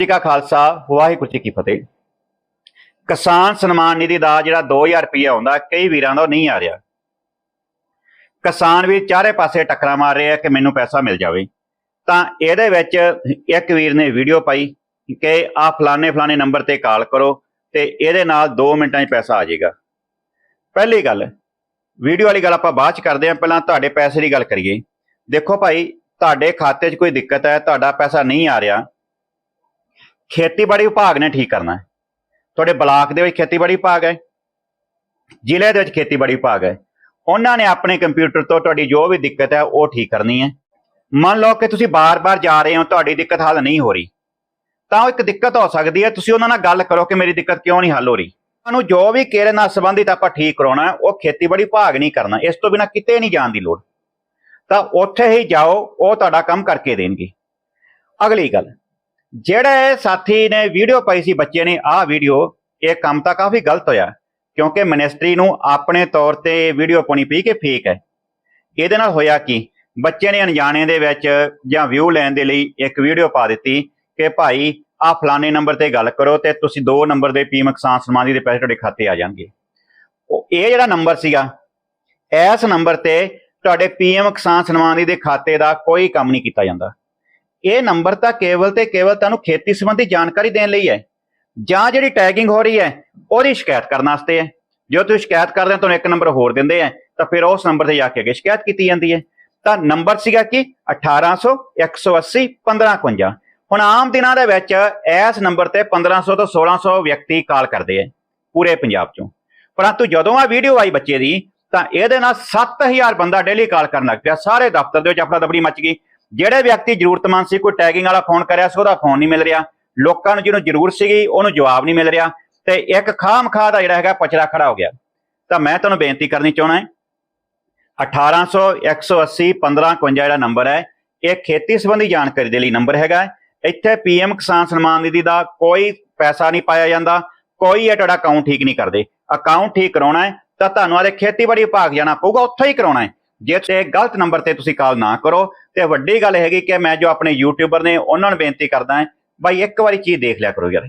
ਜੀ ਕਾ ਖਾਲਸਾ, ਵਾਹਿਗੁਰੂ ਜੀ ਕੀ ਫਤਿਹ। ਕਿਸਾਨ ਸਨਮਾਨ ਨਿਧੀ ਦਾ ਜਿਹੜਾ 2000 ਰੁਪਏ ਆਉਂਦਾ, ਕਈ ਵੀਰਾਂ ਦਾ ਉਹ ਨਹੀਂ ਆ ਰਿਹਾ। ਕਿਸਾਨ ਵੀ ਚਾਰੇ ਪਾਸੇ ਟੱਕਰਾਂ ਮਾਰ ਰਹੇ ਆ ਕਿ ਮੈਨੂੰ ਪੈਸਾ ਮਿਲ ਜਾਵੇ। ਤਾਂ ਇਹਦੇ ਵਿੱਚ ਇੱਕ ਵੀਰ ਨੇ ਵੀਡੀਓ ਪਾਈ ਕਿ ਆ ਫਲਾਣੇ ਫਲਾਣੇ ਨੰਬਰ ਤੇ ਕਾਲ ਕਰੋ ਤੇ ਇਹਦੇ ਨਾਲ 2 ਮਿੰਟਾਂ 'ਚ ਪੈਸਾ ਆ ਜਾਏਗਾ। ਪਹਿਲੀ ਗੱਲ, ਵੀਡੀਓ ਵਾਲੀ ਗੱਲ ਆਪਾਂ ਬਾਅਦ 'ਚ ਕਰਦੇ ਹਾਂ। ਪਹਿਲਾਂ ਤੁਹਾਡੇ ਪੈਸੇ ਦੀ ਗੱਲ ਕਰੀਏ। ਦੇਖੋ ਭਾਈ, ਤੁਹਾਡੇ ਖਾਤੇ 'ਚ ਕੋਈ ਦਿੱਕਤ ਹੈ, ਤੁਹਾਡਾ ਪੈਸਾ ਨਹੀਂ ਆ ਰਿਹਾ। ਖੇਤੀਬਾੜੀ ਵਿਭਾਗ ਨੇ ਠੀਕ ਕਰਨਾ ਹੈ। ਤੁਹਾਡੇ ਬਲਾਕ ਦੇ ਵਿੱਚ ਖੇਤੀਬਾੜੀ ਵਿਭਾਗ ਹੈ, ਜ਼ਿਲ੍ਹੇ ਦੇ ਵਿੱਚ ਖੇਤੀਬਾੜੀ ਵਿਭਾਗ ਹੈ। ਉਹਨਾਂ ਨੇ ਆਪਣੇ ਕੰਪਿਊਟਰ ਤੋਂ ਤੁਹਾਡੀ ਜੋ ਵੀ ਦਿੱਕਤ ਹੈ, ਉਹ ਠੀਕ ਕਰਨੀ ਹੈ। ਮੰਨ ਲਓ ਕਿ ਤੁਸੀਂ ਬਾਰ-ਬਾਰ ਜਾ ਰਹੇ ਹੋ, ਤੁਹਾਡੀ ਦਿੱਕਤ ਹੱਲ ਨਹੀਂ ਹੋ ਰਹੀ। ਤਾਂ ਉਹ ਇੱਕ ਦਿੱਕਤ ਹੋ ਸਕਦੀ ਹੈ, ਤੁਸੀਂ ਉਹਨਾਂ ਨਾਲ ਗੱਲ ਕਰੋ ਕਿ ਮੇਰੀ ਦਿੱਕਤ ਕਿਉਂ ਨਹੀਂ ਹੱਲ ਹੋ ਰਹੀ। ਤੁਹਾਨੂੰ ਜੋ ਵੀ ਕਿਹੜੇ ਨਾਲ ਸੰਬੰਧਿਤ ਆਪਾਂ ਠੀਕ ਕਰਾਉਣਾ, ਉਹ ਖੇਤੀਬਾੜੀ ਵਿਭਾਗ ਨਹੀਂ ਕਰਨਾ। ਇਸ ਤੋਂ ਬਿਨਾ ਕਿਤੇ ਨਹੀਂ ਜਾਣ ਦੀ ਲੋੜ। ਤਾਂ ਉੱਥੇ ਹੀ ਜਾਓ, ਉਹ ਤੁਹਾਡਾ ਕੰਮ ਕਰਕੇ ਦੇਣਗੇ। ਅਗਲੀ ਗੱਲ ਜਿਹੜੇ ਸਾਥੀ ਨੇ ਵੀਡੀਓ ਪਾਈ ਸੀ ਬੱਚੇ ਨੇ, ਆਹ ਵੀਡੀਓ ਇਹ ਕੰਮ ਤਾਂ ਕਾਫੀ ਗਲਤ ਹੋਇਆ, ਕਿਉਂਕਿ ਮਿਨਿਸਟਰੀ ਨੂੰ ਆਪਣੇ ਤੌਰ ਤੇ ਵੀਡੀਓ ਪਾਉਣੀ ਪਈ ਕਿ ਫੇਕ ਹੈ। ਇਹਦੇ ਨਾਲ ਹੋਇਆ ਕੀ? ਬੱਚੇ ਨੇ ਅਣਜਾਣੇ ਦੇ ਵਿੱਚ ਜਾਂ ਵਿਊ ਲੈਣ ਦੇ ਲਈ ਇੱਕ ਵੀਡੀਓ ਪਾ ਦਿੱਤੀ ਕਿ ਭਾਈ ਆ ਫਲਾਣੇ ਨੰਬਰ ਤੇ ਗੱਲ ਕਰੋ ਤੇ ਤੁਸੀਂ ਦੋ ਨੰਬਰ ਦੇ ਪੀਐਮ ਕਿਸਾਨ ਸਨਮਾਨ ਦੇ ਪੈਸੇ ਤੁਹਾਡੇ ਖਾਤੇ ਆ ਜਾਣਗੇ। ਉਹ, ਇਹ ਜਿਹੜਾ ਨੰਬਰ ਸੀਗਾ, ਇਸ ਨੰਬਰ ਤੇ ਤੁਹਾਡੇ ਪੀਐਮ ਕਿਸਾਨ ਸਨਮਾਨ ਦੇ ਖਾਤੇ ਦਾ ਕੋਈ ਕੰਮ ਨਹੀਂ ਕੀਤਾ ਜਾਂਦਾ। ਇਹ ਨੰਬਰ ਤਾਂ ਕੇਵਲ ਤੇ ਕੇਵਲ ਤੁਹਾਨੂੰ ਖੇਤੀ ਸੰਬੰਧੀ ਜਾਣਕਾਰੀ ਦੇਣ ਲਈ ਹੈ। ਜਾਂ ਜਿਹੜੀ ਟੈਗਿੰਗ ਹੋ ਰਹੀ ਹੈ, ਉਹਦੀ ਸ਼ਿਕਾਇਤ ਕਰਨ ਵਾਸਤੇ ਹੈ। ਜੋ ਤੁਸੀਂ ਸ਼ਿਕਾਇਤ ਕਰਦੇ ਹੋ, ਤੁਹਾਨੂੰ ਇੱਕ ਨੰਬਰ ਹੋਰ ਦਿੰਦੇ ਆ ਤਾਂ ਫਿਰ ਉਸ ਨੰਬਰ ਤੇ ਜਾ ਕੇ ਅੱਗੇ ਸ਼ਿਕਾਇਤ ਕੀਤੀ ਜਾਂਦੀ ਹੈ। ਤਾਂ ਨੰਬਰ ਸੀਗਾ ਕਿ? 1800 180 1551 ਹੁਣ ਆਮ ਦਿਨਾਂ ਦੇ ਵਿੱਚ ਇਸ ਨੰਬਰ ਤੇ 1500 ਤੋਂ 1600 ਵਿਅਕਤੀ ਕਾਲ ਕਰਦੇ ਆ ਪੂਰੇ ਪੰਜਾਬ ਚੋਂ। ਪਰੰਤੂ ਜਦੋਂ ਆ ਵੀਡੀਓ ਆਈ ਬੱਚੇ ਦੀ, ਤਾਂ ਇਹਦੇ ਨਾਲ 7000 ਬੰਦਾ ਡੇਲੀ ਕਾਲ ਕਰਨ ਲੱਗ ਪਿਆ। ਸਾਰੇ ਦਫ਼ਤਰ ਦੇ ਵਿੱਚ ਆਪਣਾ ਦਬੜੀ ਮੱਚ ਗਈ। ਜਿਹੜੇ ਵਿਅਕਤੀ ਜ਼ਰੂਰਤਮੰਦ ਸੀ, ਕੋਈ ਟੈਗਿੰਗ ਵਾਲਾ ਫੋਨ ਕਰਿਆ ਸੀ, ਉਹਦਾ ਫੋਨ ਨਹੀਂ ਮਿਲ ਰਿਹਾ। ਲੋਕਾਂ ਨੂੰ ਜਿਹਨੂੰ ਜ਼ਰੂਰ ਸੀਗੀ, ਉਹਨੂੰ ਜਵਾਬ ਨਹੀਂ ਮਿਲ ਰਿਹਾ। ਤੇ ਇੱਕ ਖਾਮ ਖਾ ਦਾ ਜਿਹੜਾ ਹੈਗਾ, ਪਚਰਾ ਖੜਾ ਹੋ ਗਿਆ। ਤਾਂ ਮੈਂ ਤੁਹਾਨੂੰ ਬੇਨਤੀ ਕਰਨੀ ਚਾਹਣਾ ਹੈ 1800 180 1551 ਜਿਹੜਾ ਨੰਬਰ ਹੈ, ਇਹ ਖੇਤੀ ਸੰਬੰਧੀ ਜਾਣਕਾਰੀ ਦੇ ਲਈ ਨੰਬਰ ਹੈਗਾ ਹੈ। ਇੱਥੇ ਪੀਐਮ ਕਿਸਾਨ ਸਨਮਾਨ ਨਿਧੀ ਦਾ ਕੋਈ ਪੈਸਾ ਨਹੀਂ ਪਾਇਆ ਜਾਂਦਾ, ਕੋਈ ਇਹ ਤੁਹਾਡਾ ਅਕਾਊਂਟ ਠੀਕ ਨਹੀਂ ਕਰਦੇ। ਅਕਾਊਂਟ ਠੀਕ ਕਰਾਉਣਾ ਹੈ, ਤਾਂ ਤੁਹਾਨੂੰ ਆਲੇ ਖੇਤੀਬਾੜੀ ਵਿਭਾਗ ਜਾਣਾ ਪਊਗਾ, ਉੱਥੇ ਹੀ ਕਰਾਉਣਾ ਹੈ। ਜੇ ਤੇ ਗਲਤ ਨੰਬਰ ਤੇ ਤੁਸੀਂ ਕਾਲ ਨਾ ਕਰੋ, ਤੇ ਵੱਡੀ ਗੱਲ ਹੈਗੀ ਕਿ ਮੈਂ ਜੋ ਆਪਣੇ ਯੂਟਿਊਬਰ ਨੇ, ਉਹਨਾਂ ਨੂੰ ਬੇਨਤੀ ਕਰਦਾ ਹਾਂ, ਬਾਈ ਇੱਕ ਵਾਰੀ ਚੀਜ਼ ਦੇਖ ਲਿਆ ਕਰੋ ਯਾਰ।